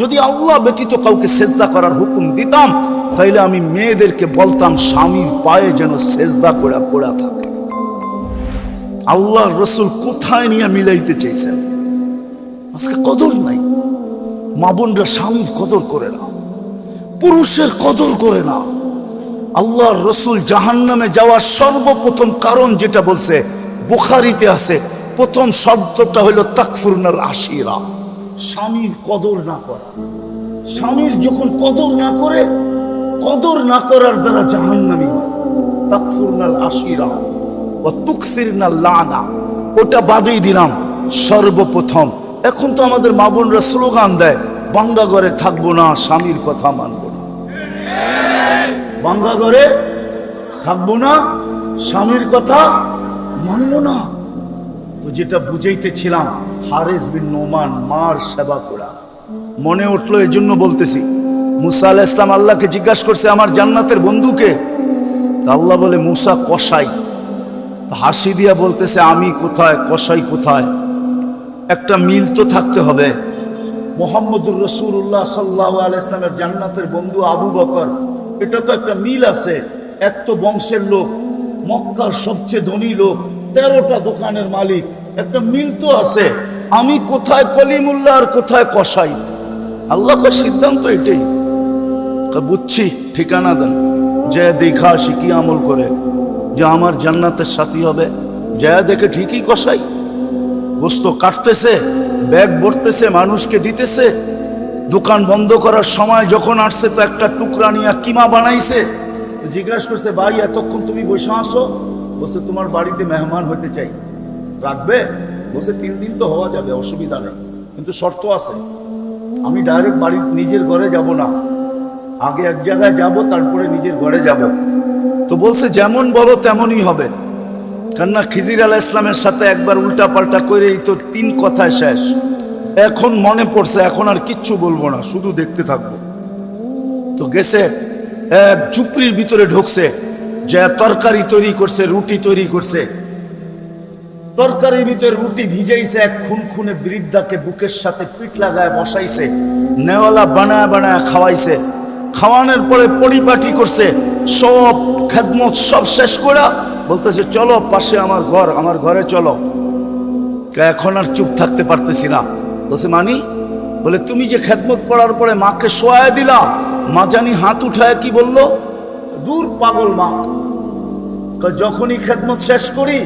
যদি আল্লাহ ব্যতীত কাউকে সেজদা করার হুকুম দিতাম, তাইলে আমি মেয়েদেরকে বলতাম, স্বামীর পায়ে যেন সেজদা করে পড়া থাকে। আল্লাহ রসুল কোথায় নিয়ে মিলাইতে চাইছেন? আজকে কদর নাই। মা বোনরা স্বামীর কদর করে না, পুরুষের কদর করে না। আল্লাহর রসুল জাহান্নামে যাওয়ার সর্বপ্রথম কারণ যেটা বলছে, বুখারিতে আছে, প্রথম শব্দটা হলো তাকফুরনার আশিরা। স্বামীর কদর না করা। স্বামীর যখন কদর না করে, কদর না করার দ্বারা জাহান্নামি হয়। তাকফুরনাল আশিরা ও তুকফিরনাল লানা। ওটা বাদেই দিলাম, সর্বপ্রথম। এখন তো আমাদের মা বোনরা স্লোগান দেয় বাঙ্গা ঘরে থাকব না, স্বামীর কথা মানবো না। বাঙ্গা ঘরে থাকব না, স্বামীর কথা মানবো না। তো যেটা বুঝাইতেছিলাম, হারেস বিন নোমান মার সেবা করা। মনে উঠল এই জন্য বলতেছি, মুসা আলাহ ইসলাম আল্লাহকে জিজ্ঞাসা করছে, আমার জান্নাতের বন্ধুকে? আল্লাহ বলে, মুসা কসাই। তো হাসি দিয়া বলতেছে, আমি কোথায়? কসাই কোথায়? একটা মিল তো থাকতে হবে। মোহাম্মদুর রসুল্লাহ সাল্লাহ আল ইসলামের জান্নাতের বন্ধু আবু বকর, এটা তো একটা মিল আছে। এক তো বংশের লোক, মক্কার সবচেয়ে ধনী লোক, তেরোটা দোকানের মালিক একটা মিল তো আছে। আমি কোথায় কলিমুল্লাহ আর কোথায় কষাই আল্লাহ কয়, সিদ্ধান্ত এটাই। বুঝছি, ঠিকানা দেন। যে দেখা আসি কি আমল করে। যে আমার জান্নাতের সাথী হবে। যা দেখে ঠিকই কষাই গোস্ত কাটতেছে, ব্যাগ ভরতেছে, মানুষকে দিতেছে। দোকান বন্ধ করার সময় যখন আসছে, তো একটা টুকরা নিয়ে কিমা বানাইছে। জিজ্ঞাসা করছে, ভাই, এতক্ষণ তুমি বসে আসো বসে তোমার বাড়িতে মেহমান হতে চাই। রাখবে? বলছে, তিন দিন তো হওয়া যাবে, অসুবিধা নেই। কিন্তু শর্ত আছে। আমি ডাইরেক্ট বাড়ি, নিজের ঘরে যাব না। আগে এক জায়গায় যাব, তারপরে নিজের ঘরে যাব। তো বলছে, যেমন বলো তেমনই হবে। কেননা খিজির আলাহ ইসলামের সাথে একবার উল্টা পাল্টা করেই তো তিন কথায় শেষ। এখন মনে পড়ছে, এখন আর কিচ্ছু বলব না, শুধু দেখতে থাকব। তো গেছে, এক চুপড়ির ভিতরে ঢুকছে, যে তরকারি তৈরি করছে, রুটি তৈরি করছে। তরকারির ভিতরে রুটি ভিজাইছে এক খুন খুনে বৃদ্ধাকে বুকের সাথে পিঠ লাগায় বসাইছে নেওয়ালা বানায় বানায় খাওয়াইছে। খাওয়ানোর পরে পরিপাটি করছে সব খেদমত সব শেষ করে বলতেছে চলো পাশে আমার ঘর আমার ঘরে চলো। এখন আর চুপ থাকতে পারতেছি না। বলছে মানি? বলে তুমি যে খেদমত পড়ার পরে মাকে শোয়ায় দিলা মা জানি হাত উঠায় কি বলল? দূর পাগল মা। যখনই খেদমত শেষ করি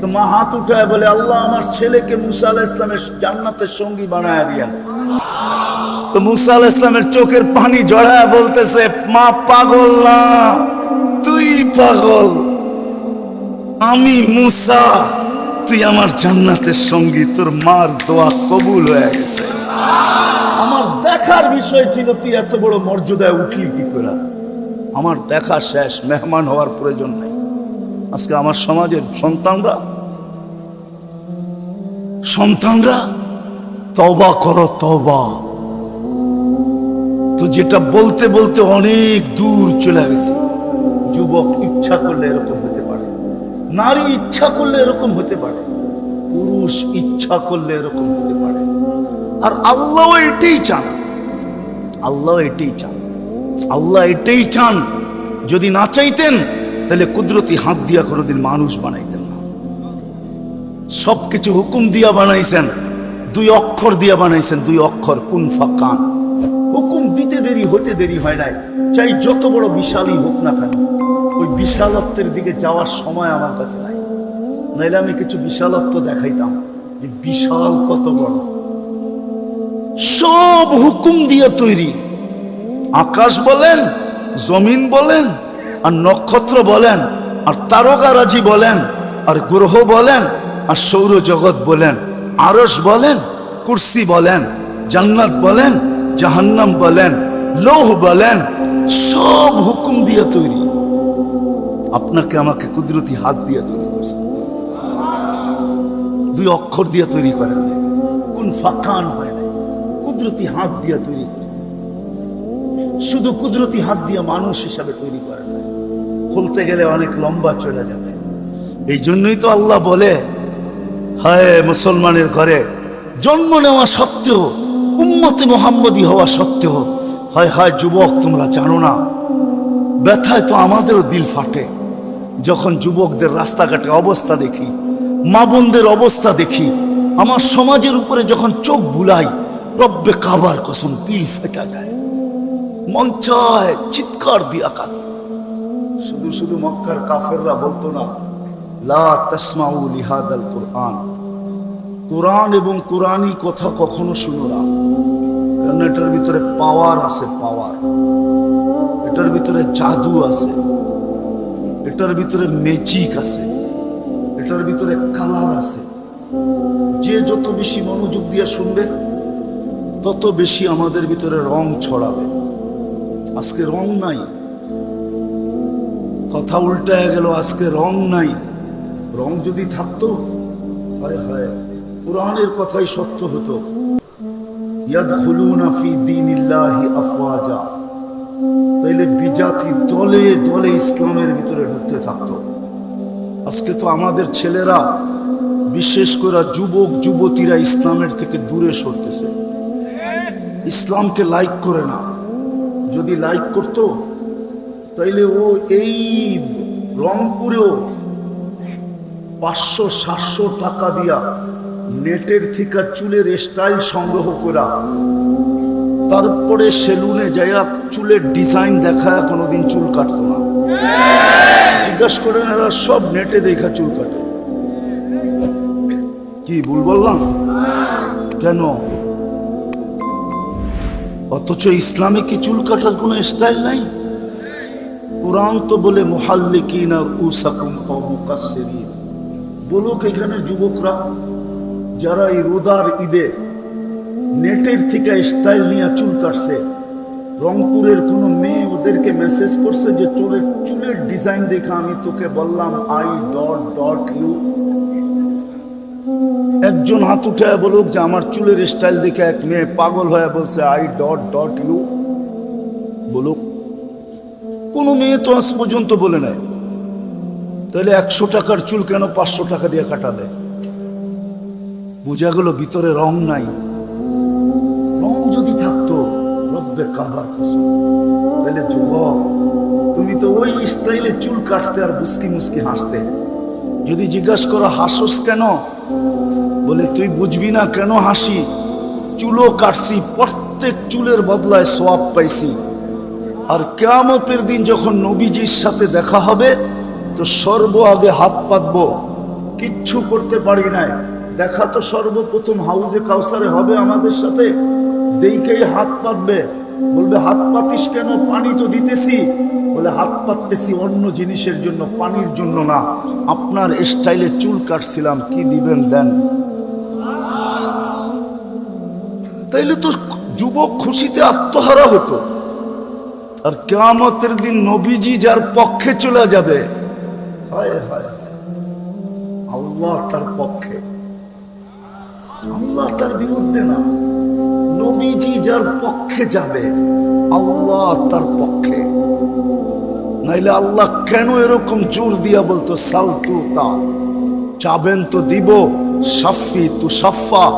তো মা হাত উঠায় বলে, আল্লাহ, আমার ছেলেকে মুসা আলাহ ইসলামের জান্নাতের সঙ্গী বানায় দিয়া। তো মুসা আলাহ ইসলামের চোখের পানি জড়ায় বলতেছে, মা পাগল না, তুই পাগল। আমি মুসা, তুই আমার জান্নাতের সঙ্গী, তোর মার দোয়া কবুল হয়ে গেছে। আমার দেখার বিষয় ছিল, তুই এত বড় মর্যাদায় উঠলি কি করে? আমার দেখা শেষ, মেহমান হওয়ার প্রয়োজন নেই। আজকে আমার সমাজের সন্তানরা সন্তানরা তবা করো তবা তো যেটা বলতে বলতে অনেক দূর চলে গেছে। যুবক ইচ্ছা করলে এরকম হতে পারে, নারী ইচ্ছা করলে এরকম হতে পারে, পুরুষ ইচ্ছা করলে এরকম হতে পারে। আর আল্লাহ এটাই চান, আল্লাহ এটাই চান, আল্লাহ এটাই চান। যদি না চাইতেন তাহলে কুদরতি হাত দিয়া কোনোদিন মানুষ বানাইতেন না। সব কিছু হুকুম দিয়া বানাইছেন, দুই অক্ষর দিয়া বানাইছেন, দুই অক্ষর কুন ফাকান হুকুম দিতে দেরি হতে দেরি হয় নাই। চাই যত বড় বিশালই হোক না কেন, ওই বিশালত্বের দিকে যাওয়ার সময় আমার কাছে নাই। নাইলে আমি কিছু বিশালত্ব দেখাইতাম যে বিশাল কত বড়। সব হুকুম দিয়ে তৈরি। আকাশ বলেন, জমিন বলেন আর নক্ষত্র বলেন, আর তারকারাজি বলেন, আর গ্রহ বলেন, আর সৌরজগৎ বলেন আরস বলেন, কুর্সি বলেন, জান্নাত বলেন, জাহান্নাম বলেন, লৌহ বলেন, সব হুকুম দিয়ে তৈরি। আপনাকে আমাকে কুদরতি হাত দিয়ে তৈরি করছে। দুই অক্ষর দিয়ে তৈরি করেন কোন ফাঁকান হয় নাই। কুদরতি হাত দিয়ে তৈরি করছে। শুধু কুদরতি হাত দিয়ে মানুষ হিসাবে তৈরি করেন নাই। খুলতে গেলে অনেক লম্বা চলে যাবে। এই জন্যই তো আল্লাহ বলে, হায় মুসলমানের ঘরে, জন্ম নেওয়া সত্ত্বেও, উম্মতে মোহাম্মদী হওয়া সত্ত্বেও, হয় হায় যুবক, তোমরা জানো না, ব্যথায় তো আমাদেরও দিল ফাটে। যখন যুবকদের রাস্তাঘাটে অবস্থা দেখি, মা বোনদের অবস্থা দেখি, আমার সমাজের উপরে যখন চোখ বুলাই, রব্বে কাবার কসম, দিল ফেটা যায়। মন চায় চিৎকার দিয়া কাঁদে। শুধু শুধু মক্কার কাফেররা বলতো না, লা তসমাউ লিহাদাল কোরআন। কোরআন এবং কোরআনই কথা কখনো শুনো না। কারণ এটার ভিতরে পাওয়ার আছে, পাওয়ার। এটার ভিতরে জাদু আছে। এটার ভিতরে ম্যাজিক আছে। এটার ভিতরে কালার আছে। যে যত বেশি মনোযোগ দিয়ে শুনবে, তত বেশি আমাদের ভিতরে রং ছড়াবে। আজকে রং নাই কথা উল্টায় গেল, আজকে রং নাই। রং যদি থাকতো, হায় হায়, কোরআনের কথাই সত্য হতো। ইয়াদখুলুনা ফি দীনিল্লাহি আফওয়াজা। তাইলে বিজাতি দলে দলে ইসলামের ভিতরে ঢুকতে থাকতো। আজকে তো আমাদের ছেলেরা, বিশেষ করে যুবক, যুবতীরা ইসলামের থেকে দূরে সরতেছে। ইসলামকে লাইক করে না। যদি লাইক করতো তাইলে ও এই রংপুরেও পাঁচশো, সাতশো টাকা দিয়া নেটের থেকে চুলের স্টাইল সংগ্রহ করা। তারপরে সেলুনে যাইয়া চুলের ডিজাইন দেখায় কোনোদিন চুল কাটতো না। জিজ্ঞাসা করেন, এরা সব নেটে দেখা চুল কাটে? কি, ভুল বললাম? কেন? অথচ ইসলামে কি চুল কাটার কোনো স্টাইল নাই? কোরআন তো বলে মোহাল্লিকিন আর উসাকুম মুকাসসিরিন বলুক এখানে যুবকরা, যারা এই রোদার ঈদে নেটের থেকে স্টাইল নিয়ে চুল কাটছে, রংপুরের কোনো মেয়ে ওদেরকে মেসেজ করছে যে চুলের চুলের ডিজাইন দেখে আমি তোকে বললাম আই ডট ডট ইউ একজন হাত উঠে বলুক যে আমার চুলের স্টাইল দেখে এক মেয়ে পাগল হয়ে বলছে আই ডট ডট ইউ বলুক কোনো মেয়ে তো আজ পর্যন্ত বলে নেয় তাহলে একশো টাকার চুল কেন পাঁচশো টাকা দিয়ে কাটাবে? বোঝা গেল ভিতরে রং নাই। রং যদি থাকতো, রব্বে কাবার তাহলে যুবক, তুমি তো ওই স্টাইলে চুল কাটতে আর মুস্কি মুস্কি হাসতে। যদি জিজ্ঞাসা করো, হাসোস কেন? বলে, তুই বুঝবি না কেন হাসি? চুলও কাটছি, প্রত্যেক চুলের বদলায় সোয়াব পাইছি। আর কেয়ামতের দিন যখন নবীজির সাথে দেখা হবে, তো সর্ব আগে হাত পাতব। কিচ্ছু করতে পারি নাই। দেখা তো সর্বপ্রথম হাউজে কাউসারে হবে আমাদের সাথে। দেইকেই হাত পাতবে। বলবে, হাত পাতিস কেন? পানি তো দিতেছি। বলে, হাত পাততেছি অন্য জিনিসের জন্য, পানির জন্য না। আপনার স্টাইলে চুল কাটছিলাম, কি দিবেন দেন? তাইলে তো যুবক খুশিতে আত্মহারা হতো। আর কেয়ামতের দিন নবীজি যার পক্ষে চলে যাবে। হায়। আল্লাহ তার পক্ষে। আল্লাহ তার বিরুদ্ধে না। নবীজি যার পক্ষে যাবে, আল্লাহ তার পক্ষে। নাইলে আল্লাহ কেন এরকম জোর দিয়া বলতো সালতু তা। চাবেন তো দিব, সাফি তু সাফা।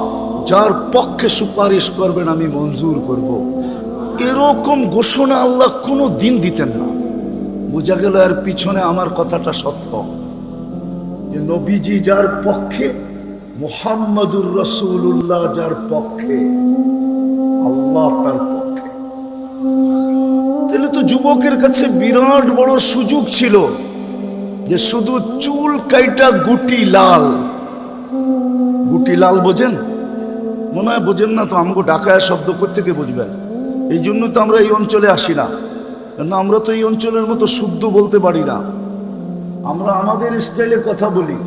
যার পক্ষে সুপারিশ করবেন, আমি মঞ্জুর করব। এরকম ঘোষণা আল্লাহ কোনো দিন দিতেন না। বোঝা গেল এর পিছনে আমার কথাটা সত্য। যে নবীজি যার পক্ষে, মোহাম্মদুর রসুল্লাহ যার পক্ষে, আল্লাহ তার পক্ষে। তাহলে তো যুবকের কাছে বিরাট বড় সুযোগ ছিল যে শুধু চুল কাইটা গুটি লাল। গুটি লাল বোঝেন? মনে হয় বোঝেন না তো আমাকে ডাকায় শব্দ করতে গিয়ে বুঝবেন? এই জন্য তো আমরা এই অঞ্চলে আসি না। আমরা তো এই অঞ্চলের মতো শুদ্ধ বলতে পারি না। আমরা আমাদের স্টাইলে কথা বলি।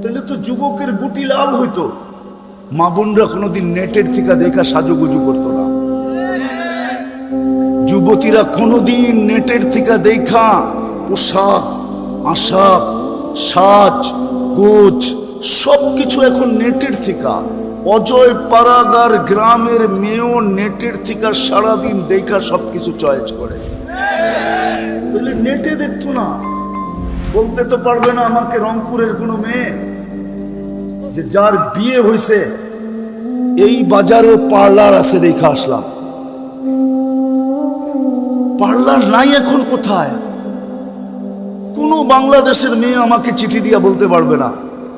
তাহলে তো যুবকের গুটি লাল হইতো। মা বোনরা কোনোদিন নেটের থেকে দেখা সাজুগুজু করতো না। যুবতীরা কোনোদিন নেটের থেকে দেখা পোশাক, আশাক, সাজ কোচ সব কিছু এখন নেটের থেকে। অজয় পাড়াগার গ্রামের মেয়েও নেটের থেকে সারাদিন দেখা সব কিছু চয়েস করে। তাহলে নেটে দেখতো না। বলতে তো পারবে না আমাকে রংপুরের কোনো মেয়ে যে যার বিয়ে হয়েছে এই বাজারও পার্লার আছে দেখে আসলাম। পার্লার নাই এখন কোথায়? কোনো বাংলাদেশের মেয়ে আমাকে চিঠি দিয়া বলতে পারবে না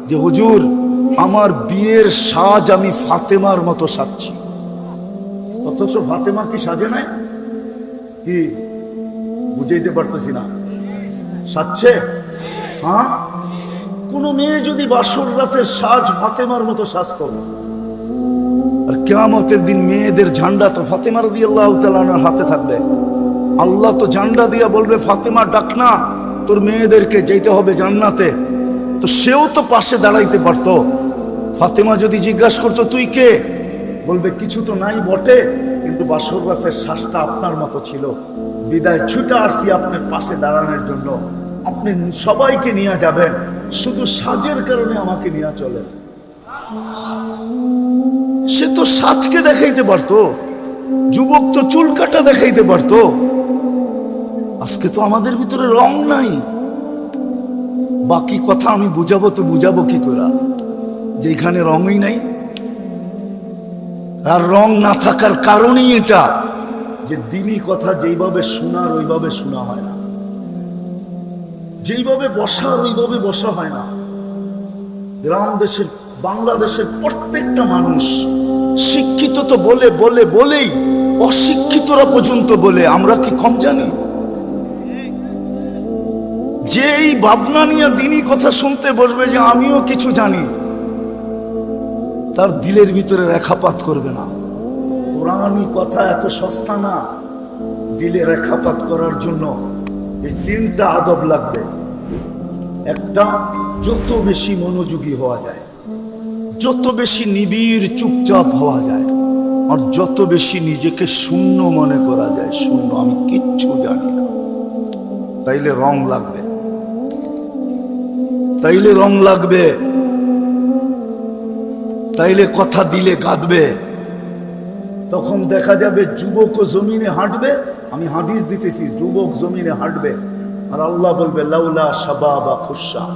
যে, হুজুর আমার বিয়ের সাজ আমি ফাতেমার মতো সাজছি। অথচ ফাতেমা কি সাজে নাই? কি? বুঝাইতে পারতেছি না। সাজছে? হ্যাঁ? কোন মেয়ে যদি বাসর রাতের সাজ ফাতেমার মতো সাজ করো। আর কেয়ামতের দিন মেয়েদের ঝান্ডা তো ফাতেমার দিয়ে আল্লাহ তালানোর হাতে থাকবে। আল্লাহ তো ঝান্ডা দিয়া বলবে, ফাতেমা, ডাক না। তোর মেয়েদেরকে যেতে হবে জান্নাতে। তো সেও তো পাশে দাঁড়াইতে পারতো। ফাতেমা যদি জিজ্ঞাসা করতো, তুই কে? বলবে, কিছু তো নাই বটে, কিন্তু বাসর রাতের শ্বাসটা আপনার মতো ছিল। বিদায় ছুটে আসছি আপনার পাশে দাঁড়ানোর জন্য। আপনি সবাইকে নিয়ে যাবেন, শুধু সাজের কারণে আমাকে নিয়ে চলেন। সে তো সাজকে দেখাইতে পারতো, যুবক তো চুল কাটা দেখাইতে পারতো। আজকে তো আমাদের ভিতরে রং নাই। বাকি কথা আমি বুঝাবো, তো বুঝাবো কি করে? যেখানে রঙই নাই। আর রং না থাকার কারণেই এটা, যে দিনই কথা যেইভাবে শোনার, ওইভাবে শোনা হয় না। যেইভাবে বসার, ওইভাবে বসা হয় না। গ্রাম দেশের, বাংলাদেশের প্রত্যেকটা মানুষ শিক্ষিত তো বলে বলে, বলেই, অশিক্ষিতরা পর্যন্ত বলে, আমরা কি কম জানি? যে এই ভাবনা নিয়ে দিনই কথা শুনতে বসবে যে আমিও কিছু জানি, তার দিলের ভিতরে রেখাপাত করবে না। কোরআনই কথা এত সস্তা না, দিলে রেখাপাত করার জন্য এই তিনটা আদব লাগবে। একটা, যত বেশি মনোযোগী হওয়া যায়, যত বেশি নিবিড় চুপচাপ হওয়া যায়, আর যত বেশি নিজেকে শূন্য মনে করা যায়, শূন্য, আমি কিচ্ছু জানি না। তাইলে রং লাগবে। তাইলে রং লাগবে। তাইলে কথা দিলে কাঁদবে তখন দেখা যাবে যুবক জমিনে হাঁটবে। আমি হাদিস দিতেছি, যুবক জমিনে হাঁটবে। আর আল্লাহ বলবে, লাউলা সাবা বা খুশা।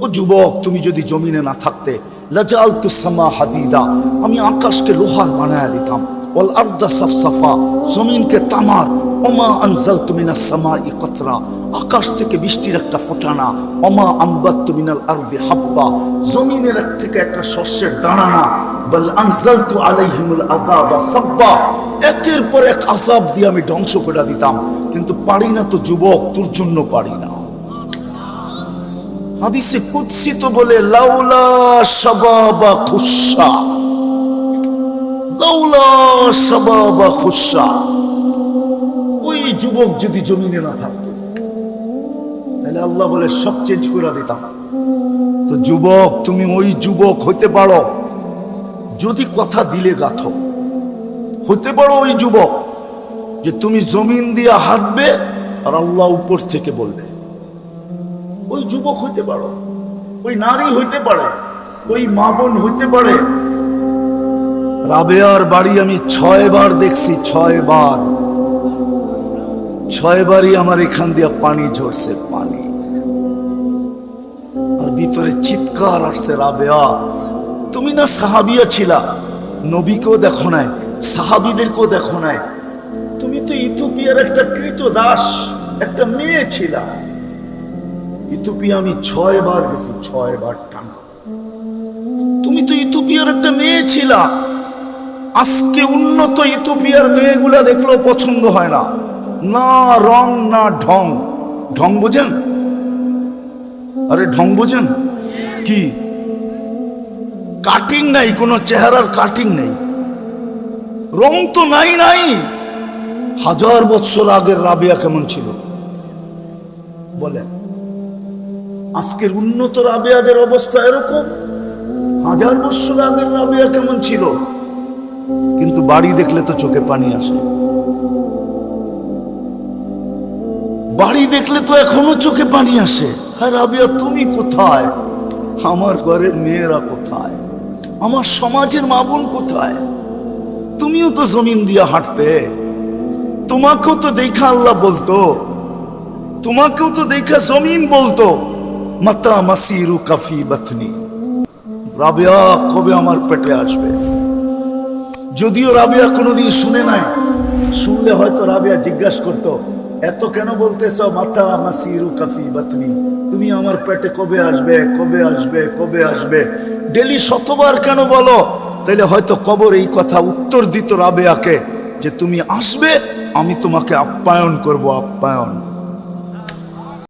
ও যুবক, তুমি যদি জমিনে না থাকতে লাজাল তুসামা হাদিদা। আমি আকাশকে লোহার বানায় দিতাম। ওল আর্দা সফসফা, জমিনকে তামার। ওমা আনজাল তুমিনা সামা ই কতরা, আকাশ থেকে বৃষ্টির একটা ফোটানা অমা আম্বাত তুমিনাল আরদি হাব্বা, জমিনের এক থেকে একটা শস্যের দানা না বল আনজালতু আলাইহিমুল আযাবা সাব্বা, একের পর এক আযাব দিয়ে আমি ধ্বংস করে দিতাম। কিন্তু পারি না তো যুবক, তোর জন্য পারি না। হাদিসে কুৎসি তো বলে, লাউলা শাবাবা খুশা লাউলা শাবাবা খুশা ওই যুবক যদি জমিনে না থাকতো, তাহলে আল্লাহ বলে, সব চেঞ্জ করে দিতাম। তো যুবক, তুমি ওই যুবক হইতে পারো। যদি কথা দিলে গাথো। হতে পারো ওই যুবক, যে তুমি জমিন দিয়ে হাঁটবে আর আল্লাহ উপর থেকে বলবে। ওই যুবক হইতে পারো, ওই নারী হইতে পারে, ওই মা বোন হইতে পারে। রাবেয়ার বাড়ি আমি ছয় বার দেখছি ছয় বার ছয় বারই আমার এখান দিয়ে পানি ঝরছে, পানি। আর ভিতরে চিৎকার আসছে, রাবেয়া, তুমি না সাহাবিয়া ছিলা? নবীকেও দেখো নাই, সাহাবিদেরকেও দেখো নাই। তুমি তো ইথোপিয়ার একটা কৃত দাস, একটা মেয়ে ছিলা। ইথোপিয়া আমি ছয় বার গেছি, ছয় বার টানা। তুমি তো ইথোপিয়ার একটা মেয়ে ছিলা। আজকে উন্নত ইথোপিয়ার মেয়েগুলা দেখলেও পছন্দ হয় না। না রং, না ঢং। ঢং বোঝেন? আরে ঢং বোঝেন? কি? কাটিং নাই, কোনো চেহারার কাটিং নেই। রং তো নাই নাই। হাজার বছর আগের রাবিয়া কেমন ছিল? বলেন। আজকের উন্নত রাবিয়াদের অবস্থা এরকম। হাজার বছর আগের রাবিয়া কেমন ছিল? কিন্তু বাড়ি দেখলে তো চোখে পানি আসে। বাড়ি দেখলে তো এখনও চোখে পানি আসে। হ্যাঁ রাবিয়া, তুমি কোথায়? আমার ঘরের মেয়েরা কোথায়? আমার সমাজের মা বোন কোথায়? তুমিও তো জমিন দিয়ে হাঁটতে। তোমাকেও তো দেখা আল্লাহ বলতো। তোমাকেও তো দেখা জমিন বলতো। মাতা মাসিরু কাফি বাতনি। রাবিয়া, কবে আমার পেটে আসবে? যদিও রাবিয়া কোনোদিন শুনে নাই, শুনলে হয়তো রাবিয়া জিজ্ঞাসা করতো এত কেন বলতেছ মাথা মাসিরু কাফি বাতনি তুমি আমার পেটে কবে আসবে কবে আসবে কবে আসবে? ডেলি শতবার কেন বলো? তাইলে হয়তো কবর এই কথা উত্তর দিত রাবে আকে যে তুমি আসবে, আমি তোমাকে আপ্যায়ন করব, আপ্যায়ন।